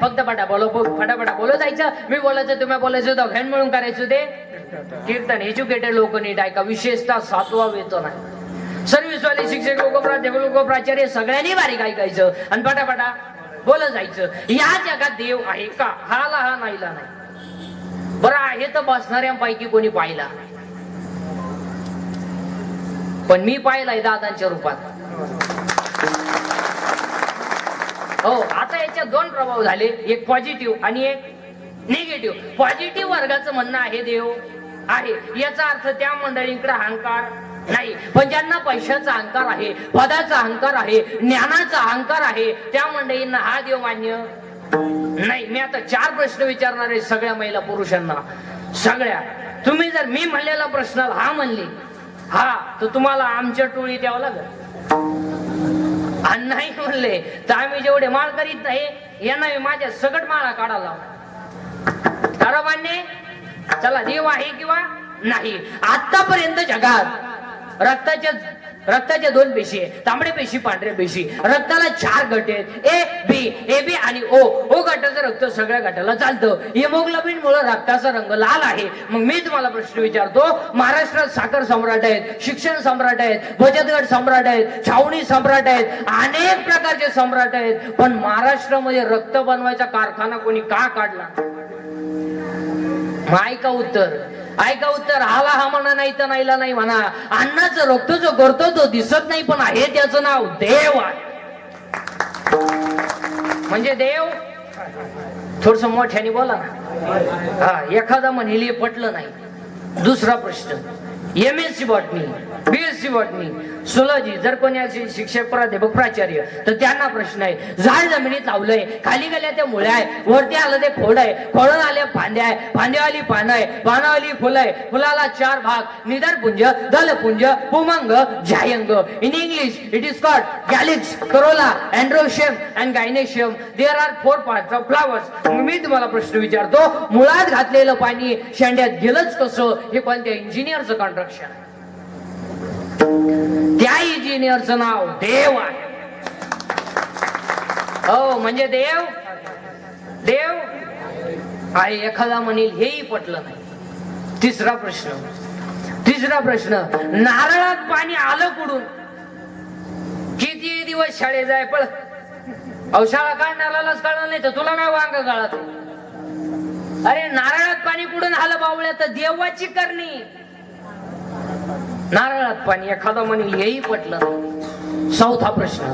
फक्त फटा बोलो फटाफटा बोलत जायचं. मी बोलायचं तुम्ही बोलायचं दोघांनी मिळून करायचं ते. कीर्तन एज्युकेटेड लोक नीट ऐका. विशेषतः सातवा वेतन आहे. सर्व्हिसवाले शिक्षक लोक प्राध्यापक लोक प्राचार्य सगळ्यांनी बारीक ऐकायचं. आणि फटाफटा बोलत जायचं. या जगात देव आहे का? हाला हा नाहीला नाही. बरं आहे तर बसणाऱ्यांपैकी कोणी पाहिला? पण मी पाहिलाय दादांच्या रूपात. हो आता याचे दोन प्रभाव झाले. एक पॉझिटिव्ह आणि एक निगेटिव्ह पॉझिटिव्ह वर्गाचं म्हणणं आहे देव. आहे. याचा अर्थ त्या मंडळींकडे अहंकार नाही. पण ज्यांना पैशाचा अहंकार आहे पदाचा अहंकार आहे ज्ञानाचा अहंकार आहे त्या मंडळींना हा देव मान्य नाही. मी आता चार प्रश्न विचारणार आहे सगळ्या महिला पुरुषांना. सगळ्या. तुम्ही जर मी म्हणलेला प्रश्नाला हा म्हणली हा तर तुम्हाला आमच्या टोळी द्यावं लागेल. आणि नाही म्हणले तर आम्ही जेवढे माळ करीत नाही यांना मी माझ्या सगट माळा काढायला खरं मान्य? चला देव आहे किंवा नाही? आतापर्यंत जगात रक्ताच्या रक्ताच्या दोन पेशी आहे तांबडे पेशी पांढऱ्या पेशी. रक्ताला चार गट आहेत. ए बी ए बी आणि ओ. ओ गटाचं रक्त सगळ्या गटाला चालतं. हिमोग्लोबिन मुळे रक्ताचा रंग लाल आहे. मग मी तुम्हाला प्रश्न विचारतो महाराष्ट्रात साखर सम्राट आहेत शिक्षण सम्राट आहेत बचत गट सम्राट आहेत छावणी सम्राट आहेत अनेक प्रकारचे सम्राट आहेत. पण महाराष्ट्रामध्ये रक्त बनवायचा कारखाना कोणी का काढला? माय का उत्तर. ऐका उत्तर? हाला हा म्हणा नाही तर नाहीला नाही म्हणा. अन्नाचं रोखतो जो करतो तो दिसत नाही पण आहे त्याचं नाव देव आहे. म्हणजे देव? थोडस मोठ्याने बोला ना. हा एखादा म्हणेल हे पटलं नाही. दुसरा प्रश्न. M S C botany B S सुलजी जर कोणी असे शिक्षक प्राध्यापक प्राचार्य तर त्यांना प्रश्न आहे. झाड जमिनीत लावलंय खाली गेल्या त्या मुळ्या आहे वरती आलं ते खोड आहे खोडून आल्या फांद्या आहे फांद्यावाली पानं आहे पानावाली फुलं आहे फुलाला चार भाग निधरपुंज दलपुंज पुमंग जायंग. In English it is called calyx corolla androecium and gynoecium there are four part of flowers मी तुम्हाला प्रश्न विचारतो मुळात घातलेलं पाणी शेंड्यात गेलंच कसं? हे कोणत्या इंजिनियरचं कॉन्ट्रक्शन आहे त्या इंजिनियरचं नाव देव आहे. हो म्हणजे देव? देव? आहे एखादा म्हणेल हेही पटलं नाही. तिसरा प्रश्न. तिसरा प्रश्न नारळात पाणी आलं कुडून किती दिवस शाळेत जाय पळ. अहो शाळा नारळालाच कळलं नाही तर तुला काय वांग काळात? अरे नारळात पाणी कुठून आलं बावळ्या? तर देवाची करणी. नारळात पाणी एखादा म्हणेल हेही पटलं चौथा प्रश्न.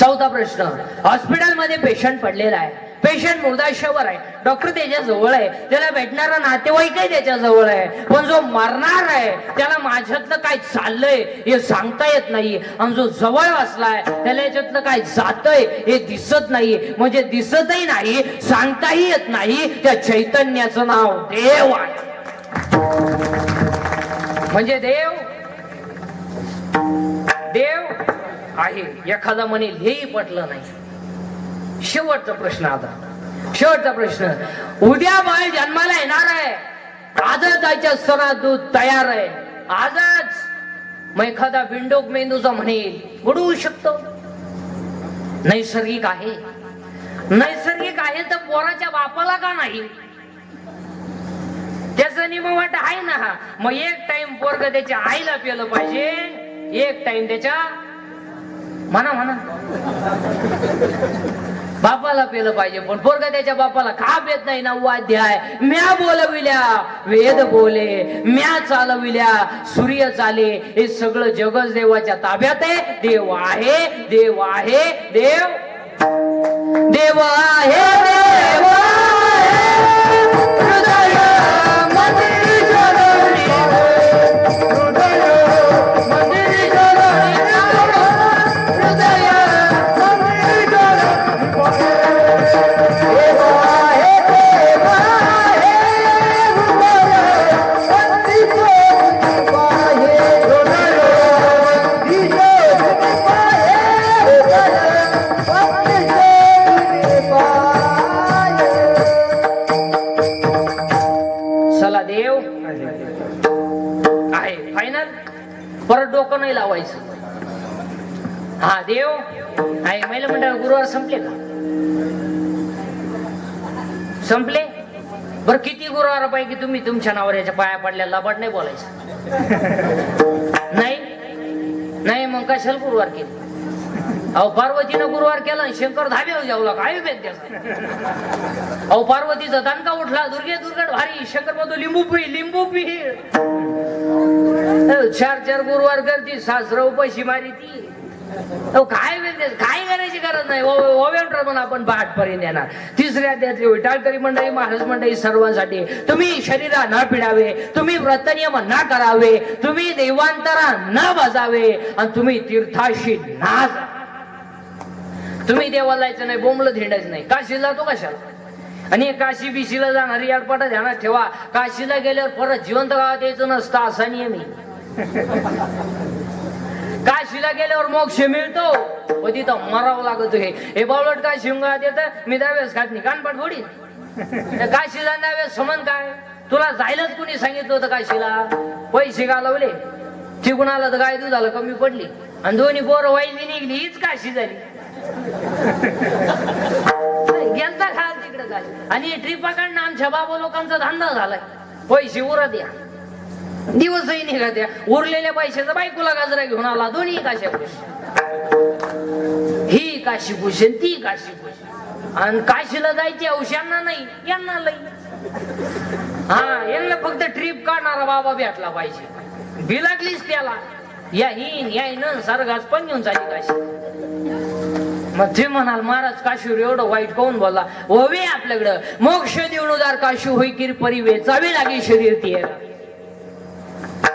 चौथा प्रश्न. हॉस्पिटलमध्ये पेशंट पडलेला आहे. पेशंट मुर्दाशयावर आहे. डॉक्टर त्याच्याजवळ आहे. त्याला भेटणारा नातेवाईकही त्याच्याजवळ आहे. पण जो मरणार आहे त्याला माझ्यातलं काय चाललंय हे सांगता येत नाही. आणि जो जवळ असलाय त्याला याच्यातलं काय जातंय हे दिसत नाही. म्हणजे दिसतही नाही सांगताही येत नाही. त्या चैतन्याचं नाव देव आहे. म्हणजे देव देव आहे. एखादा म्हणेल हेही पटलं नाही. शेवटचा प्रश्न आता. शेवटचा प्रश्न. उद्या बाळ जन्माला येणार आहे. आजच जायच्या स्तनात दूध तयार आहे. आजच मग एखादा विंडोक मेंदूचा म्हणेल उडवू शकतो. नैसर्गिक आहे. नैसर्गिक आहे तर पोराच्या बापाला का नाही? त्याचं निमवाट आहे ना? हा मग एक टाइम पोरग त्याच्या आईला पेलं पाहिजे. एक टाइम त्याच्या म्हणा म्हणा. बापाला पेलं पाहिजे पण पोरग त्याच्या बापाला का पेत नाही. ना वाध्याय म्या बोलविल्या वेद बोले म्या चालविल्या सूर्य चाले. हे सगळं जगच देवाच्या ताब्यात आहे. देव आहे देव आहे देव. देव आहे देव. आहे फायनल परत डोकं नाही लावायचं. हा देव. आहे महिला मंडळ गुरुवार संपले का? संपले? बर किती गुरुवारापैकी तुम्ही तुमच्या नवऱ्याच्या पाया पडल्या लबाड नाही बोलायचं. नाही? नाही मग कशाला गुरुवार केली? अहो पार्वतीनं गुरुवार केला आणि शंकर धाब्यावर जाऊ काय भेद त्याचा? अहो पार्वतीचा दणका उठला दुर्गे दुर्गड भारी शंकर म्हणतो लिंबू पी लिंबू पी चार चार गुरुवार करती सासरं उपाशी मारी ती अहो, काय म्हणते काय करायची गरज नाही. ओव्हेंटर पण आपण बाट पर्यंत येणार तिसऱ्या त्यातली विटाळकरी मंडळी महाराज मंडळी सर्वांसाठी तुम्ही शरीरा न पिडावे तुम्ही व्रतनियम न करावे तुम्ही देवांतरा न बजावे आणि तुम्ही तीर्थाशी ना जा तुम्ही देवाला जायचं नाही बोंबलं धेंडायचं नाही. काशीला जातो कशाला? आणि काशी बिशीला जाणारी आडपाटा ध्यानात ठेवा. काशीला गेल्यावर परत जिवंत गावात यायचं नसतं असा नियम आहे. काशीला गेल्यावर मोक्ष मिळतो. व तिथं मरावं लागत हे. हे बावलट काय शिवगावात येतं मी दहाव्यास खात नाही. कानपाट फोडी काशीला दहाव्यास समन काय? तुला जायलाच कुणी सांगितलं होतं काशीला? पैसे घालवले. चिकून आलं तर गाय झालं कमी पडली. आणि दोन्ही पोरं वाईली निघली हीच काशी झाली. गेलता खाल तिकडे काय आणि ट्रिपा काढणं आमच्या बाबा लोकांचा धंदा झालाय. पैसे उरा द्या दिवसही निघा द्या उरलेल्या पैशाचा बायकोला गाजरा घेऊन आला. दोन्ही काशा ही काशी भूषण ती काशी भूषण आणि काशीला जायची औषधांना नाही. यांना लई. हा यांना फक्त ट्रिप काढणारा बाबा भेटला पाहिजे. बिलागलीच त्याला. या हिन या हिन सरगाच पण घेऊन जायची काशी. मग ते म्हणाल महाराज काशीवर एवढं वाईट कोण बोलला होवे आपल्याकडं. मोक्ष देऊन उदार काशी होई किर परी वेचावी लागे शरीर ती.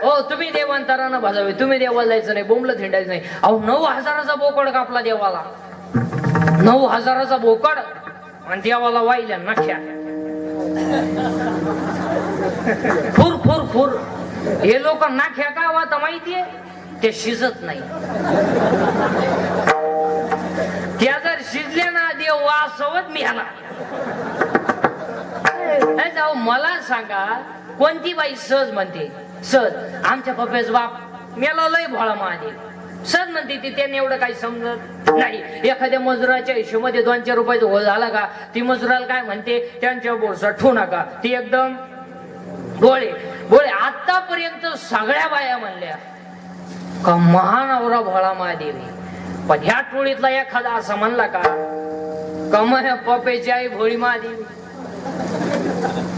हो तुम्ही देवांतरानं भाजावे. तुम्ही देवाला जायचं नाही बोंबलं थिंडायचं नाही. अहो नऊ हजाराचा बोकड कापला देवाला. नऊ हजाराचा बोकड आणि देवाला वाहिल्या नख्या. फुर फुर फुर. हे लोक नाख्या का वाता माहितीये? ते शिजत नाही. वासवत मी ह्याला. नाही जाऊ मला सांगा कोणती बाई सहज म्हणते? सहज. आमच्या पप्प्याच बाप मेला लय भोळा महादेव सहज म्हणते ती त्यांनी एवढं काही समजत नाही. एखाद्या मजुराच्या हिशोमध्ये दोन चार रुपयाचा हो झाला का ती मजुराला काय म्हणते? त्यांच्या बोरसा ठेवू नका. ती एकदम गोळे गोळे आतापर्यंत सगळ्या बाया म्हणल्या का महानवरा भोळा महादेव पण ह्या टोळीतला एखादा असा म्हणला का कमय पपेची आई भोळी महादेवी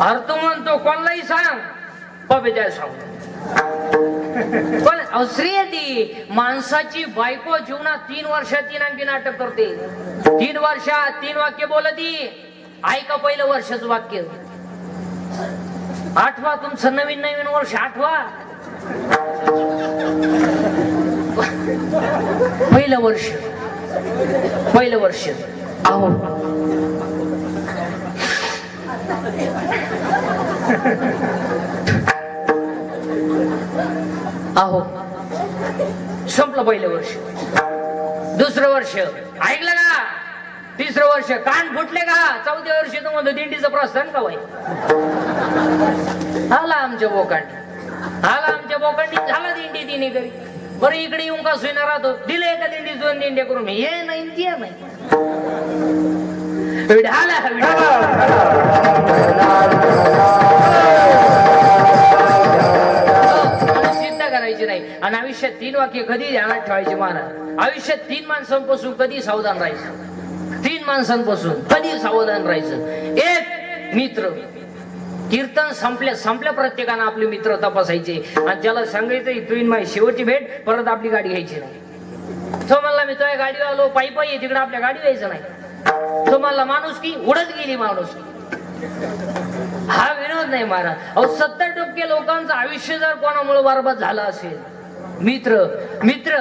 अर्थ म्हणतो कोणलाही सांग पपेची आई सांग. पण अहो, श्रेय ती माणसाची बायको जीवनात तीन वर्षात तीन अंकी नाटक करते. तीन वर्षात तीन वाक्य बोलती ऐका पहिलं वर्षाचं वाक्य. आठवा तुमचं नवीन नवीन वर्ष आठवा. पहिलं वर्ष पहिलं वर्ष. आहो. आहो. संपलं पहिलं वर्ष. दुसरं वर्ष. ऐकलं का? तिसरं वर्ष. कान फुटले का? चौथ्या वर्षी तुम्हाला दिंडीचं प्रस्थान का वाई आला आमच्या बोकांडी आला आमच्या बोकांडी झाला दिंडी तिने घरी. बरं इकडे येऊन का सुईना राहतो? दिले एका दिंडी दोन दिंड्या करून? हे नाही ते नाही. विढाला चिंता करायची नाही. आणि आयुष्यात तीन वाक्य कधी ध्यानात ठेवायचे महाराज आयुष्यात तीन माणसांपासून कधी सावधान राहायचं? तीन माणसांपासून कधी सावधान राहायचं? एक मित्र. कीर्तन संपल्या संपल्या प्रत्येकानं आपले मित्र तपासायचे. आणि त्याला सांगायचं इथून माझी शेवटची भेट परत आपली गाडी घ्यायची नाही. तो म्हणला मी तुझ्या गाडीवर आलो पायी पायी तिकडे आपल्या गाडी यायचं नाही. तो म्हणला माणूस की उडत गेली माणूस हा विनोद नाही महाराज अहो सत्तर टक्के लोकांचं आयुष्य जर कोणामुळे बरबाद झालं असेल मित्र मित्र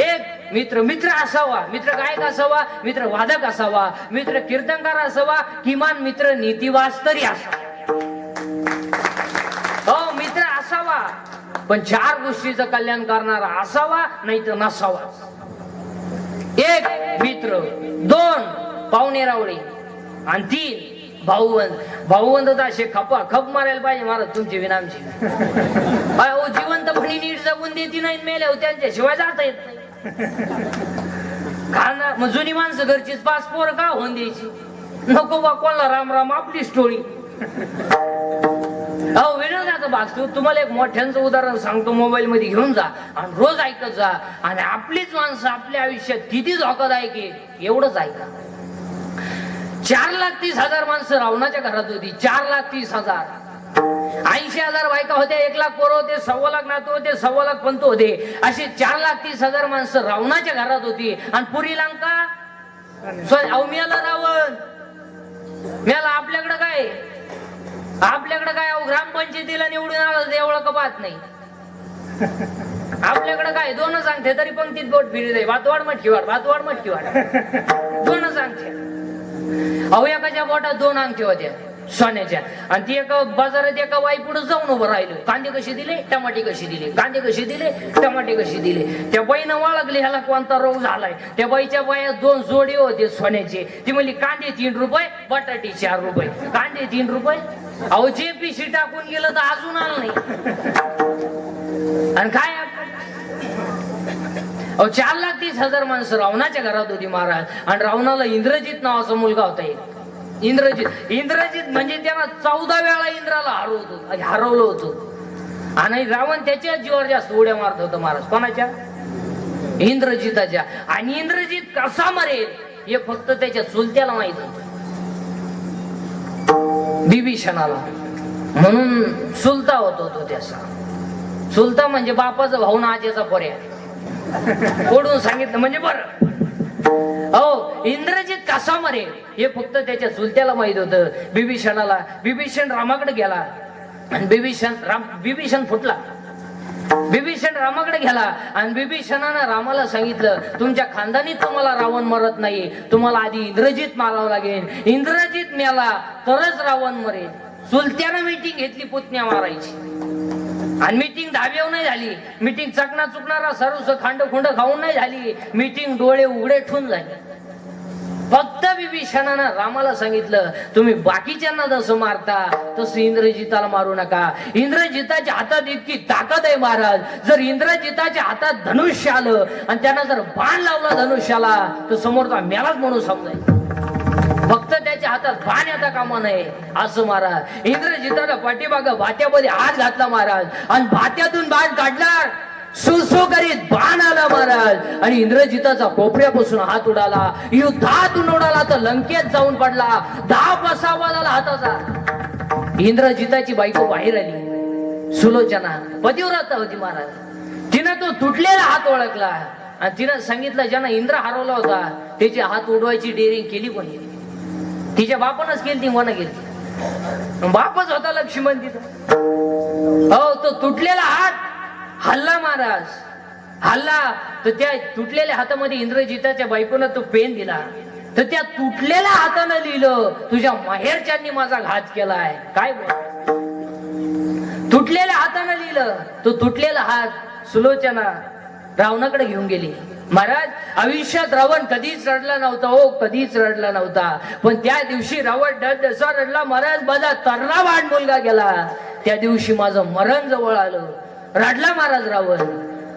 एक मित्र मित्र असावा. मित्र गायक असावा मित्र वादक असावा मित्र कीर्तनकार असावा किमान मित्र नीतिवास तरी असावा. हो मित्र असावा पण चार गोष्टीचं कल्याण करणारा असावा नाही तर नसावा. एक मित्र दोन पाहुणे रावळे आणि तीन भाऊवंत भाऊवंत तर असे खपा खप मारायला पाहिजे महाराज तुमची विनामची अहो जिवंतपणी नीट जगून देती नाही मेल्या त्यांच्याशिवाय जाता येत नाही. खाणार मग जुनी माणसं घरचीच पाच पोरं का होऊन द्यायची? नको बा कोणाला राम राम आपली स्टोरी अहो विनोदाचा भागतो तुम्हाला एक मोठ्यांचं उदाहरण सांगतो मोबाईल मध्ये घेऊन जा आणि रोज ऐकत जा. आणि आपलीच माणसं आपल्या आयुष्यात किती धोकादायक आहे एवढंच ऐका. चार लाख तीस हजार माणसं रावणाच्या घरात होती चार लाख तीस हजार. ऐंशी हजार बायका होत्या एक लाख पोरं होते सव्वा लाख नातू होते सव्वा लाख पंत होते. असे चार लाख तीस हजार माणसं रावणाच्या घरात होती. आणि पुरी लंका? अहो मिळाला रावण. मिळाला आपल्याकडं काय? आपल्याकडं काय अहो ग्रामपंचायतीला निवडून आलं एवढं का पाहत नाही? आपल्याकडं काय दोन सांगते तरी पंक्तीत बोट फिरी दे भातवाड मटकी वाढ भातवाड मटकी वाढ. दोन सांगते. अहो एकाच्या बोटात दोन अंगठे होत्या सोन्याच्या. आणि ती एका बाजारात एका बाई पुढे जाऊन उभं राहिलो. कांदे कसे दिले? टमाटे कसे दिले? कांदे कसे दिले? टमाटे कसे दिले? त्या बाईनं वाळगली ह्याला कोणता रोग झालाय. त्या बाईच्या बायात दोन जोडी होते सोन्याचे. ती म्हणली कांदे तीन रुपये बटाटे चार रुपये. कांदे तीन रुपये? अहो जे पिशी टाकून गेलं तर अजून आलं नाही. आणि काय? अहो चार लाख तीस हजार माणसं रावणाच्या घरात होती महाराज. आणि रावणाला इंद्रजित नावाचा मुलगा होता एक. इंद्रजित इंद्रजित म्हणजे त्यांना चौदा वेळा इंद्राला हरवतो हरवलं होतं. आणि रावण त्याच्या जीवावर जास्त उड्या मारत होता महाराज. कोणाच्या? इंद्रजिताच्या. आणि इंद्रजित कसा मरेल हे फक्त त्याच्या चुलत्याला माहीत होत. बिभीषणाला म्हणून चुलता होतो तो त्याचा. चुलता म्हणजे बापाचा भाऊ ना आजेचा पर्याय कोडून सांगितलं म्हणजे बरं. हो इंद्रजित कसा मरे हे फक्त त्याच्या चुलत्याला माहीत होतं. बिभीषणाला बिभीषण रामाकडे गेला. आणि बिभीषण राम बिभीषण फुटला. बिभीषण रामाकडे गेला आणि बिभीषणानं रामाला सांगितलं तुमच्या खानदानीत तुम्हाला रावण मरत नाही तुम्हाला आधी इंद्रजित मारावं लागेल. इंद्रजित मेला तरच रावण मरेल. चुलत्यानं मीटिंग घेतली पुतण्या मारायची. आणि मीटिंग धाब्यावर नाही झाली. मीटिंग चकना चुकणारा सर्वस खांड खुंड खाऊन नाही झाली. मीटिंग डोळे उघडे ठून झाली. फक्त विभीषणानं रामाला सांगितलं तुम्ही बाकीच्यांना जसं मारता तसं इंद्रजिताला मारू नका. इंद्रजिताच्या हातात इतकी ताकद आहे महाराज. जर इंद्रजिताच्या हातात धनुष्य आलं आणि त्यांना जर बाण लावला धनुष्याला तर समोरचा मेलाच म्हणून समजायचं. फक्त त्याच्या हातात बाण येता कामा नये. असं महाराज. इंद्रजिताला पाठीमाग भात्यामध्ये हात घातला महाराज. आणि भात्यातून बाण काढला. सुसो करीत बाण आला महाराज. आणि इंद्रजिताचा कोपऱ्यापासून हात उडाला. युद्धातून उडाला तर लंकेत जाऊन पडला. दहा बसावा झाला हाताचा. इंद्रजिताची बायको बाहेर आली. सुलोचना. पतिव्रता होती महाराज. तिनं तो तुटलेला हात ओळखला. आणि तिनं सांगितलं ज्यानं इंद्र हरवला होता त्याचे हात उडवायची डेअरिंग केली कोणी? तिच्या बापानच केली ती मन केली. बापच होता लक्ष्मण तिचा. हो तो तुटलेला हात हल्ला महाराज. हल्ला. तर त्या तुटलेल्या हातामध्ये इंद्रजिताच्या बायकोनं तो पेन दिला. तर त्या तुटलेल्या हातानं लिहिलं तुझ्या माहेरच्यांनी माझा घात केलाय. काय बोल? तुटलेल्या हातानं लिहिलं. तो तुटलेला हात सुलोचना रावणाकडे घेऊन गेली. महाराज आयुष्यात रावण कधीच रडला नव्हता हो कधीच रडला नव्हता. पण त्या दिवशी रावण डड रडला. महाराज माझा वाढ मुलगा गेला. त्या दिवशी माझं मरण जवळ आलं. रडला महाराज रावण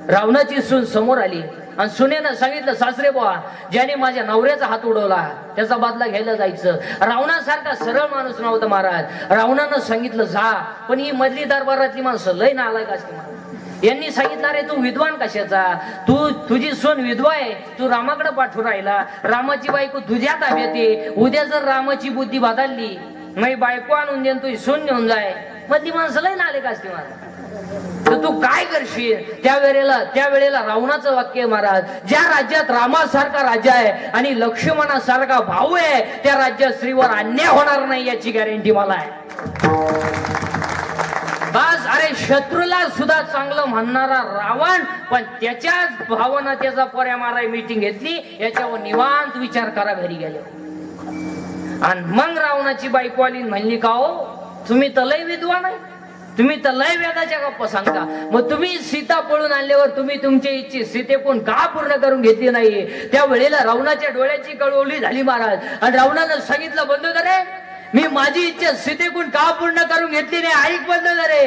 रावणाची सून समोर आली. आणि सुनेनं सांगितलं सासरे बुवा ज्याने माझ्या नवऱ्याचा हात उडवला त्याचा बदला घ्यायला जायचं. रावणासारखा सरळ माणूस नव्हता महाराज. रावणानं सांगितलं जा पण ही मधली दरबारातली माणसं लय नालायक असते यांनी सांगितलं रे तू विद्वान कशाचा? तू तुझी सोन विधवा आहे. तू रामाकडे पाठवून राहिला. रामाची बायको तुझ्या ताब्यात आहे. उद्या जर रामाची बुद्धी बदलली नाही बायको आणून देऊन तुझी सून घेऊन जाय. मधली माणसं लय नालायक असते महाराज तर तू काय करशील? त्या वेळेला त्या वेळेला रावणाचं वाक्य महाराज ज्या राज्यात रामासारखा राजा आहे आणि लक्ष्मणासारखा भाऊ आहे त्या राज्यात स्त्रीवर अन्याय होणार नाही याची गॅरंटी मला आहे. बस अरे शत्रूला सुद्धा चांगलं म्हणणारा रावण पण त्याच्याच भावना त्याचा पर्या माराय मीटिंग घेतली याच्यावर निवांत विचार करा घरी गेले आणि मग रावणाची बायको आली म्हणली का हो? तुम्ही तलय लय विद्वान आहे. तुम्ही तर लय वेदाच्या गप्पा सांगता. मग तुम्ही सीता पळून आणल्यावर तुम्ही तुमची इच्छी सीतेकून का पूर्ण करून घेतली नाही? त्या वेळेला रावणाच्या डोळ्याची कळवली झाली महाराज. आणि रावणानं सांगितलं बंधू रे मी माझी इच्छा सीतेकून का पूर्ण करून घेतली नाही? ऐक बंधू रे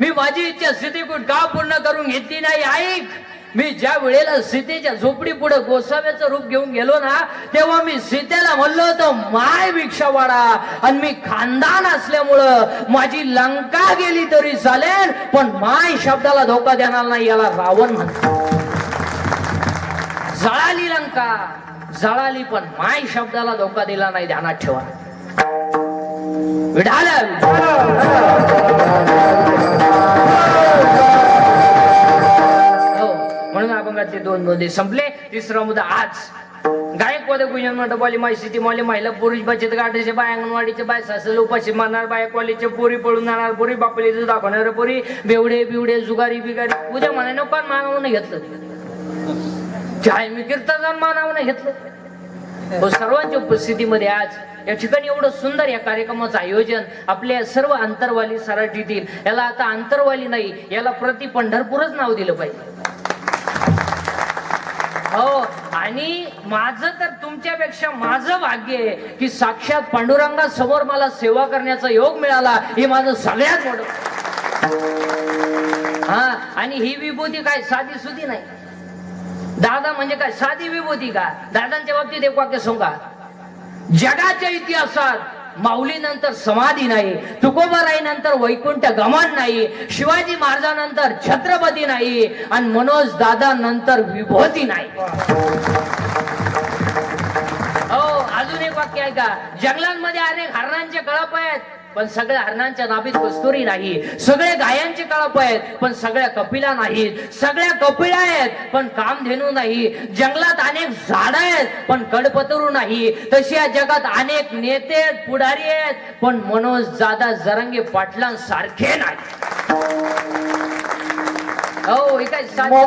मी माझी इच्छा सीतेकून का पूर्ण करून घेतली नाही? ऐक. मी ज्या वेळेला सीतेच्या झोपडी पुढे गोसाव्याचं रूप घेऊन गेलो ना तेव्हा मी सीतेला म्हणलो होतं माय भिक्षावाडा आणि मी खानदान असल्यामुळं माझी लंका गेली तरी चालेल पण माय शब्दाला धोका देणार नाही याला रावण म्हणतो जळाली लंका जळाली पण माय शब्दाला धोका दिला नाही ध्यानात ठेवा. विढाला ते दोन मुद्दे संपले. तिसरा मुद्दा आज. गायकवाद गुजन मंडपाली माय सिटी माले महिला पुरुष बचत गाठाचे बाय अंगणवाडीचे बाय सासल उपाशी मारणार बाय कॉलेजचे पोरी पळून जाणार पोरी बापले दाखवणार पोरी बेवडे बिवडे जुगारी बिगारी. उद्या म्हणे पण मानावून घेतलं. काय मी कीर्तन मानावं नाही घेतलं. हो, सर्वांच्या उपस्थितीमध्ये आज या ठिकाणी एवढं सुंदर या कार्यक्रमाचं आयोजन आपल्या सर्व आंतरवाली सराठीतील याला आता आंतरवाली नाही याला प्रति पंढरपूरच नाव दिलं पाहिजे. हो आणि माझं तर तुमच्यापेक्षा माझं भाग्य आहे की साक्षात पांडुरंगा समोर मला सेवा करण्याचा योग मिळाला. हे माझं सगळ्यात मोठं हा आणि ही विभूती काय साधी सुधी नाही. दादा म्हणजे काय? साधी विभूती का? दादांच्या बाबतीत एक वाक्य सांगा. जगाच्या इतिहासात माऊली नंतर समाधी नाही तुकोबाराईनंतर वैकुंठ गमन नाही शिवाजी महाराजानंतर छत्रपती नाही आणि मनोज दादा नंतर विभूती नाही. हो अजून एक वाक्य आहे का जंगलांमध्ये अनेक हरणांचे कळप आहेत. पण सगळ्या हरणांच्या नाभीत कस्तुरी नाही. सगळे गायांचे कळप आहेत पण सगळ्या कपिला नाहीत. सगळ्या कपिला आहेत पण कामधेनू नाही. जंगलात अनेक झाड आहेत पण कडपतरू नाही. तशी या जगात अनेक नेते आहेत पुढारी आहेत पण मनोज दादा जरंगे पाटलांसारखे नाही. हो काय काय